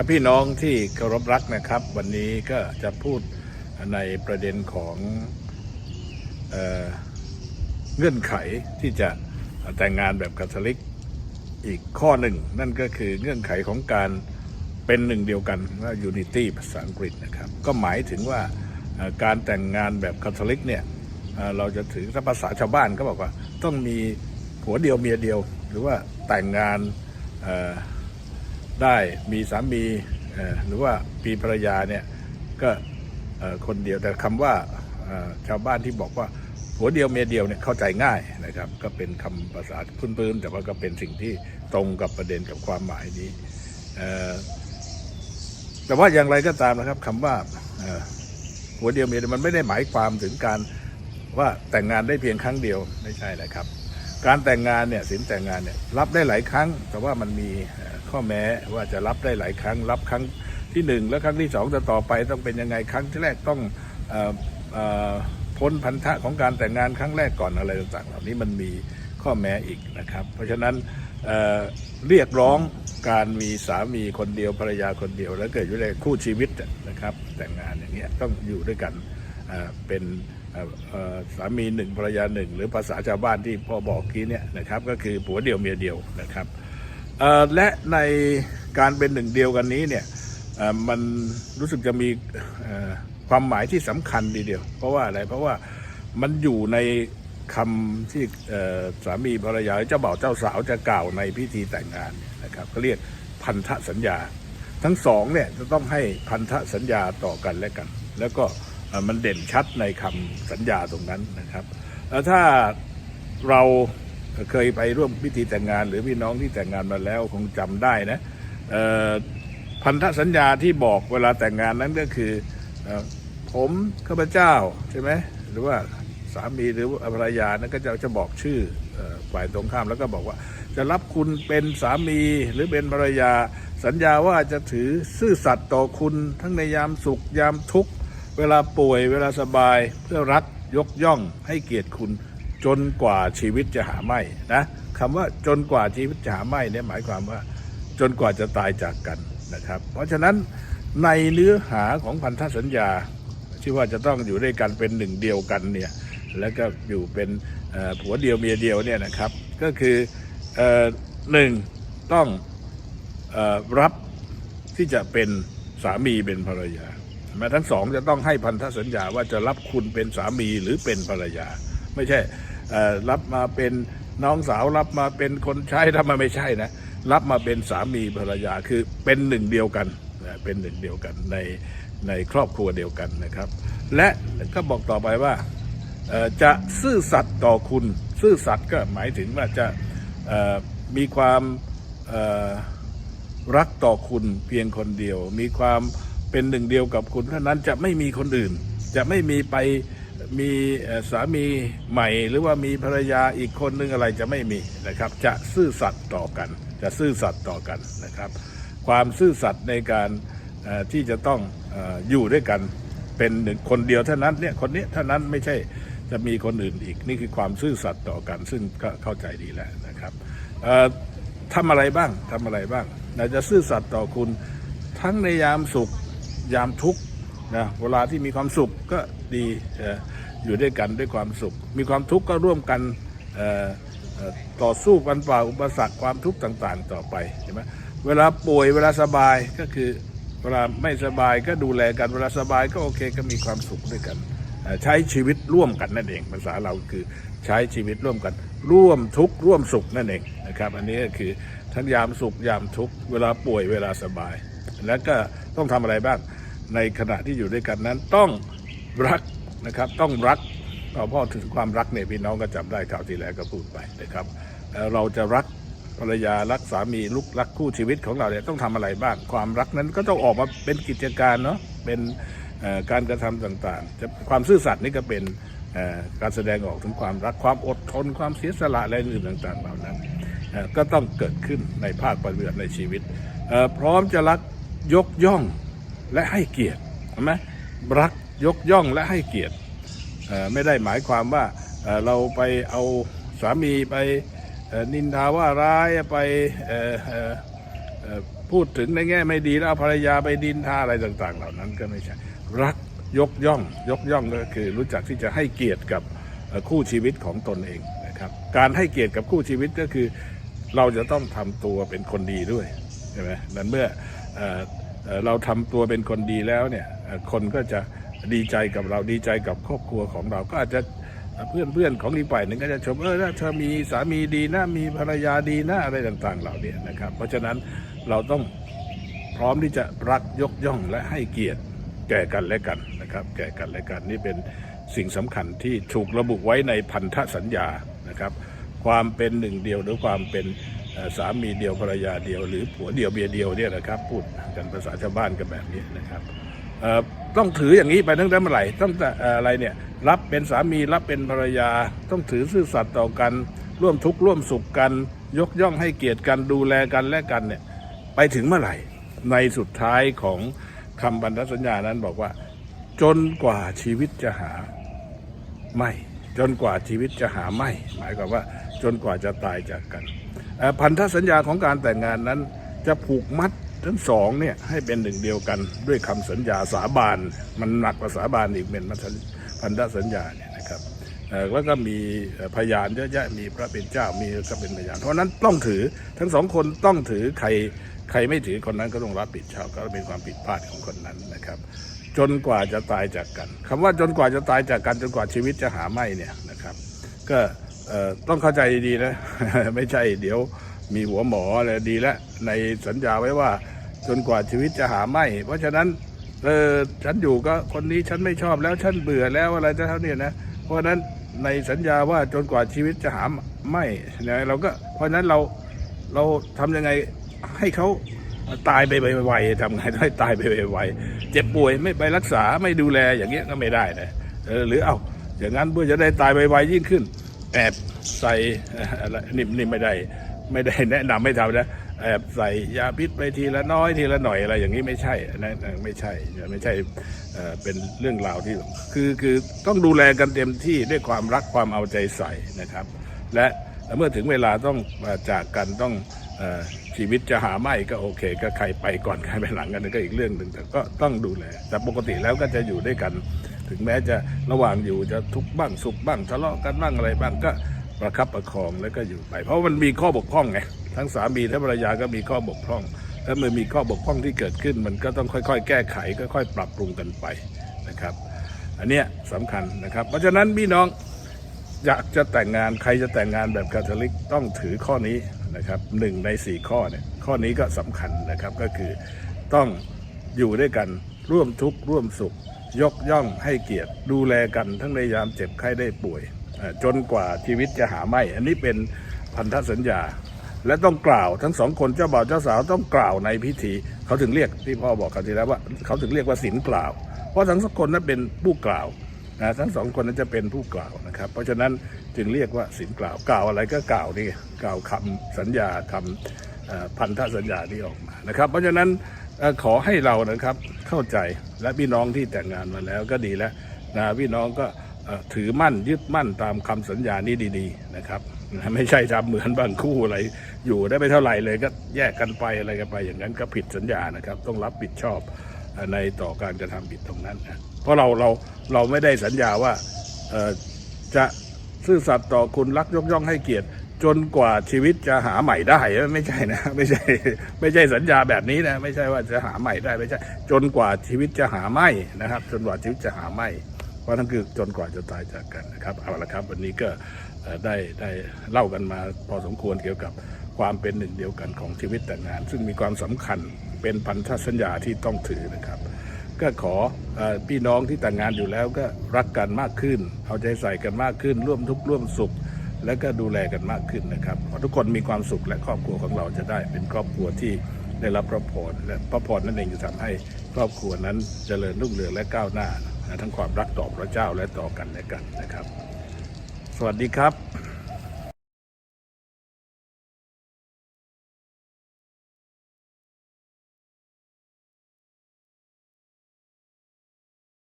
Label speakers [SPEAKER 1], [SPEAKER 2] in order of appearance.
[SPEAKER 1] ครับพี่น้องที่เคารพรักนะครับ วันนี้ก็จะพูดในประเด็นของเออเงื่อนไขที่จะแต่งงานแบบคาทอลิกอีกข้อหนึ่ง นั่นก็คือเงื่อนไขของการเป็นหนึ่งเดียวกันว่า unity ภาษาอังกฤษนะครับ ก็หมายถึงว่าการแต่งงานแบบคาทอลิกเนี่ยเราจะถือถ้าภาษาชาวบ้านก็บอกว่า ต้องมีผัวเดียวเมียเดียว หรือว่าแต่งงานอ ได้มีสามีหรือว่าปีภรรยาเนี่ยก็คนเดียวแต่คำว่าชาวบ้านที่บอกว่าหัวเดียวเมียเดียวเนี่ยเข้าใจง่ายนะครับ ก็เป็นคำภาษาพื้นๆแต่ว่าก็เป็นสิ่งที่ตรงกับประเด็นกับความหมายนี้แต่ว่าอย่างไรก็ตามนะครับคำว่าหัวเดียวเมียเดียวมันไม่ได้หมายความถึงการว่าแต่งงานได้เพียงครั้งเดียวไม่ใช่นะครับ การแต่งงานเนี่ยสินแต่งงานเนี่ยรับได้หลายครั้ง แต่ว่ามันมีข้อแม้ว่าจะรับได้หลายครั้ง รับครั้งที่หนึ่งแล้วครั้งที่สองจะต่อไปต้องเป็นยังไงครั้งที่แรกต้องอ่อเอ่อพ้นพันธะของการแต่งงานครั้งแรกก่อนอะไรต่างๆ เหล่านี้มันมีข้อแม้อีกนะครับ เพราะฉะนั้นเเรียกร้องการมีสามีคนเดียวภรรยาคนเดียว แล้วเกิดอยู่ในคู่ชีวิตนะครับแต่งงานอย่างเงี้ยต้องอยู่ด้วยกันเอ่อเป็น สามีหนึ่งภรรยาหนึ่งหรือภาษาชาวบ้านที่พ่อบอกกี้เนี่ยนะครับก็คือผัวเดียวเมียเดียวนะครับและในการเป็นหนึ่งเดียวกันนี้เนี่ยมันรู้สึกจะมีความหมายที่สำคัญดีเดียว เพราะว่าอะไรเพราะว่ามันอยู่ในคำที่สามีภรรยาเจ้าบ่าวเจ้าสาวจะกล่าวในพิธีแต่งงานนะครับก็เรียกพันธสัญญา ทั้งสองเนี่ยจะต้องให้พันธสัญญาต่อกันและกัน แล้วก็ มันเด่นชัดในคำสัญญาตรงนั้นนะครับแล้วถ้าเราเคยไปร่วมพิธีแต่งงาน หรือพี่น้องที่แต่งงานมาแล้วคงจำได้นะพันธสัญญาที่บอกเวลาแต่งงานนั้นก็คืออผมข้าพเจ้าใช่ไหมหรือว่าสามีหรือภรรยานั้นก็จะจะบอกชื่อเอ่อฝ่ายตรงข้ามแล้วก็บอกว่า จะรับคุณเป็นสามีหรือเป็นภรรยา สัญญาว่าจะถือซื่อสัตย์ต่อคุณทั้งในยามสุขยามทุกข์ เวลาป่วยเวลาสบายเพื่อรักยกย่องให้เกียรติคุณจนกว่าชีวิตจะหาไม่นะคำว่าจนกว่าชีวิตจะหาไม่เนี่ยหมายความว่าจนกว่าจะตายจากกันนะครับ เพราะฉะนั้นในเนื้อหาของพันธสัญญาที่ว่าจะต้องอยู่ด้วยกันเป็นหนึ่งเดียวกันเนี่ยแล้วก็อยู่เป็นผัวเดียวเมียเดียวเนี่ยนะครับ ก็คืออหนึ่งต้องอรับที่จะเป็นสามีเป็นภรรยา แม้ทั้งสองจะต้องให้พันธสัญญาว่าจะรับคุณเป็นสามีหรือเป็นภรรยา ไม่ใช่รับมาเป็นน้องสาวรับมาเป็นคนใช้ถ้ามันไม่ใช่นะรับมาเป็นสามีภรรยาคือเป็นหนึ่งเดียวกันเป็นหนึ่งเดียวกันในในครอบครัวเดียวกันนะครับ และก็บอกต่อไปว่าจะซื่อสัตย์ต่อคุณ ซื่อสัตย์ก็หมายถึงว่าจะมีความรักต่อคุณเพียงคนเดียว มีความ เป็นหนึ่งเดียวกับคุณเท่านั้นจะไม่มีคนอื่น จะไม่มีไปมีสามีใหม่ หรือว่ามีภรรยาอีกคนนึงอะไรจะไม่มีนะครับ จะซื่อสัตย์ต่อกัน จะซื่อสัตย์ต่อกันนะครับ ความซื่อสัตย์ในการที่จะต้องอยู่ด้วยกันเป็นหนึ่งคนเดียวเท่านั้นเนี่ยคนนี้เท่านั้นไม่ใช่จะมีคนอื่นอีกนี่คือความซื่อสัตย์ต่อกัน ซึ่งก็เข้าใจดีแล้วนะครับเอ่อทำอะไรบ้างทำอะไรบ้างเราจะซื่อสัตย์ต่อคุณทั้งในยามสุข ยามทุกข์นะเวลาที่มีความสุขก็ดีอยู่ด้วยกันด้วยความสุข มีความทุกข์ก็ร่วมกันต่อสู้กันฝ่าอุปสรรคความทุกข์ต่างๆ ต่อไปใช่ไหมเวลาป่วยเวลาสบายก็คือเวลาไม่สบายก็ดูแลกันเวลาสบายก็โอเคก็มีความสุขด้วยกัน ใช้ชีวิตร่วมกันนั่นเอง ภาษาเราคือใช้ชีวิตร่วมกัน ร่วมทุกข์ร่วมสุขนั่นเองนะครับอันนี้ก็คือทั้งยามสุขยามทุกข์เวลาป่วยเวลาสบาย แล้วก็ต้องทำอะไรบ้าง ในขณะที่อยู่ด้วยกันนั้นต้องรักนะครับต้องรักเราพ่อถึงความรักเนี่ยพี่น้องก็จำได้ข่าวที่แล้วก็พูดไปนะครับ เราจะรักภรรยารักสามีลูกรักคู่ชีวิตของเราเนี่ยต้องทำอะไรบ้าง ความรักนั้นก็ต้องออกมาเป็นกิจการเนาะเป็นการกระทำต่างๆ ความซื่อสัตย์นี่ก็เป็นการแสดงออกถึงความรักความอดทน ความเสียสละอะไรอื่นต่างๆเหล่านั้น ก็ต้องเกิดขึ้นในภาคปฏิบัติในชีวิต พร้อมจะรักยกย่อง และให้เกียรติเห็นไหมรักยกย่องและให้เกียรติไม่ได้หมายความว่าเเราไปเอาสามีไปนินทาว่าร้ายไปพูดถึงในแง่ไม่ดีแล้วภรรยาไปดินทาอะไรต่าง ๆ เหล่านั้นก็ไม่ใช่ รักยกย่อง ยกย่องก็คือรู้จักที่จะให้เกียรติกับคู่ชีวิตของตนเองนะครับ การให้เกียรติกับคู่ชีวิตก็คือ เราจะต้องทำตัวเป็นคนดีด้วยใช่ไหมนั้นเมื่อ เราทำตัวเป็นคนดีแล้วเนี่ยคนก็จะดีใจกับเราดีใจกับครอบครัวของเราก็อาจจะเพื่อนเพื่อนๆของอีกฝ่ายหนึ่งก็จะชมเออถ้าเธอมีสามีดีนะมีภรรยาดีนะอะไรต่างๆ เหล่านี้นะครับ เพราะฉะนั้นเราต้องพร้อมที่จะรักยกย่องและให้เกียรติแก่กันและกันนะครับ แก่กันและกันนี่เป็นสิ่งสำคัญที่ถูกระบุไว้ในพันธสัญญานะครับ ความเป็นหนึ่งเดียวหรือความเป็น สามีเดียวภรรยาเดียว หรือผัวเดียวเมียเดียวเนี่ยนะครับพูดกันภาษาชาวบ้านกันแบบนี้นะครับต้องถืออย่างนี้ไปตั้งแต่เมื่อไหร่ตั้งแต่อะไรเนี่ยรับเป็นสามีรับเป็นภรรยา ต้องถือซื่อสัตย์ต่อกันร่วมทุกข์ร่วมสุขกัน ยกย่องให้เกียรติกันดูแลกันและกันเนี่ยไปถึงเมื่อไหร่ ในสุดท้ายของคำพันธสัญญานั้นบอกว่า จนกว่าชีวิตจะหาไม่ จนกว่าชีวิตจะหาไม่ หมายความว่าจนกว่าจะตายจากกัน พันธสัญญาของการแต่งงานนั้น จะผูกมัดทั้งสองเนี่ยให้เป็นหนึ่งเดียวกันด้วยคำสัญญาสาบานมันหนักกว่าสาบานอีกเป็นพันธสัญญาเนี่ยนะครับแล้วก็มีพยานเยอะแยะมีพระเป็นเจ้ามีก็เป็นพยาน เพราะนั้นต้องถือทั้งสองคนต้องถือใครใครไม่ถือคนนั้นก็ต้องรับผิดชอบก็เป็นความผิดพลาดของคนนั้นนะครับ จนกว่าจะตายจากกันคำว่าจนกว่าจะตายจากกันจนกว่าชีวิตจะหาไม่เนี่ยนะครับ ก็ ต้องเข้าใจดีๆนะ ไม่ใช่เดี๋ยวมีหัวหมออะไรดีแล้วในสัญญาไว้ว่า จนกว่าชีวิตจะหาไม่ เพราะฉะนั้นเออฉันอยู่ก็คนนี้ฉันไม่ชอบแล้วฉันเบื่อแล้วอะไรจะเท่านี้นะ เพราะฉะนั้นในสัญญาว่าจนกว่าชีวิตจะหาไม่นะเราก็เพราะฉะนั้นเราเราทำยังไงให้เขาตายไปไวๆทำไงให้ตายไปไวๆเจ็บป่วยไม่ไปรักษาไม่ดูแลอย่างเงี้ยก็ไม่ได้นะเออหรือเอาอย่างนั้นเพื่อจะได้ตายไวๆยิ่งขึ้น แอบใส่อะไรนี่นี่ไม่ได้ ไม่ได้แนะนำไม่ทำนะแอบใส่ยาพิษไปทีละน้อยทีละหน่อยอะไรอย่างนี้ไม่ใช่นะไม่ใช่ไม่ใช่เป็นเรื่องราวที่คือคือต้องดูแลกันเต็มที่ด้วยความรักความเอาใจใส่นะครับ และเมื่อถึงเวลาต้องจากกันต้องอชีวิตจะหาไม่ก็โอเค ก็ใครไปก่อนใครไปหลังกันก็อีกเรื่องหนึ่งแต่ก็ต้องดูแลแต่ปกติแล้วก็จะอยู่ด้วยกัน ถึงแม้จะระหว่างอยู่จะทุกข์บ้างสุขบ้างทะเลาะกันบ้างอะไรบ้างก็ประคับประคองแล้วก็อยู่ไป เพราะมันมีข้อบกพร่องไงทั้งสามีและภรรยาก็มีข้อบกพร่องแล้วเมื่อมีข้อบกพร่องที่เกิดขึ้น มันก็ต้องค่อย ๆ แก้ไขค่อยๆปรับปรุงกันไปนะครับ อันเนี้ยสำคัญนะครับ เพราะฉะนั้นพี่น้องอยากจะแต่งงานใครจะแต่งงานแบบคาทอลิกต้องถือข้อนี้นะครับหนึ่งในสี่ข้อเนี่ยข้อนี้ก็สำคัญนะครับก็คือต้องอยู่ด้วยกันร่วมทุกข์ร่วมสุข ยกย่องให้เกียรติดูแลกันทั้งในยามเจ็บไข้ได้ป่วย จนกว่าชีวิตจะหาไม่ อันนี้เป็นพันธสัญญา และต้องกล่าวทั้งสองคนเจ้าบ่าวเจ้าสาวต้องกล่าวในพิธี เขาถึงเรียกที่พ่อบอกกันทีแล้วว่าเขาถึงเรียกว่าศีลกล่าว เพราะทั้งสองคนนั้นเป็นผู้กล่าวนะทั้งสองคนนั้นจะเป็นผู้กล่าวนะครับ เพราะฉะนั้นจึงเรียกว่าศีลกล่าวกล่าวอะไรก็กล่าวนี่กล่าวคำสัญญาคำพันธสัญญาที่ออกมานะครับ เพราะฉะนั้น ขอให้เรานะครับเข้าใจและพี่น้องที่แต่งงานมาแล้วก็ดีแล้วนะพี่น้องก็ถือมั่นยึดมั่นตามคำสัญญานี้ดี ๆ นะครับไม่ใช่ทำเหมือนบางคู่อะไร อยู่ได้ไม่เท่าไหร่เลยก็แยกกันไปอะไรกันไปอย่างนั้นก็ผิดสัญญานะครับ ต้องรับผิดชอบในต่อการกระทำผิดตรงนั้นนะเพราะเราเราเราไม่ได้สัญญาว่าจะซื่อสัตย์ต่อคุณรักยกย่องให้เกียรติ จนกว่าชีวิตจะหาใหม่ได้ไม่ใช่นะ ไม่ใช่ ไม่ใช่สัญญาแบบนี้นะ ไม่ใช่ว่าจะหาใหม่ได้ไม่ใช่ จนกว่าชีวิตจะหาไม่นะครับ จนกว่าชีวิตจะหาไม่เพราะนั่นคือจนกว่าจะตายจากกันนะครับเอาละครับ วันนี้ก็ได้ได้เล่ากันมาพอสมควรเกี่ยวกับความเป็นหนึ่งเดียวกันของชีวิตแต่งงาน ซึ่งมีความสำคัญเป็นพันธสัญญาที่ต้องถือนะครับ ก็ขออพี่น้องที่แต่งงานอยู่แล้วก็รักกันมากขึ้น เอาใจใส่กันมากขึ้นร่วมทุกข์ร่วมสุข และก็ดูแลกันมากขึ้นนะครับขอทุกคนมีความสุขและครอบครัวของเราจะได้ เป็นครอบครัวที่ได้รับพระพรและพระพรนั่นเองจะทำให้ครอบครัวนั้นเจริญรุ่งเรืองและก้าวหน้านะทั้งความรักต่อพระเจ้าและต่อกันและกันนะครับ สวัสดีครับ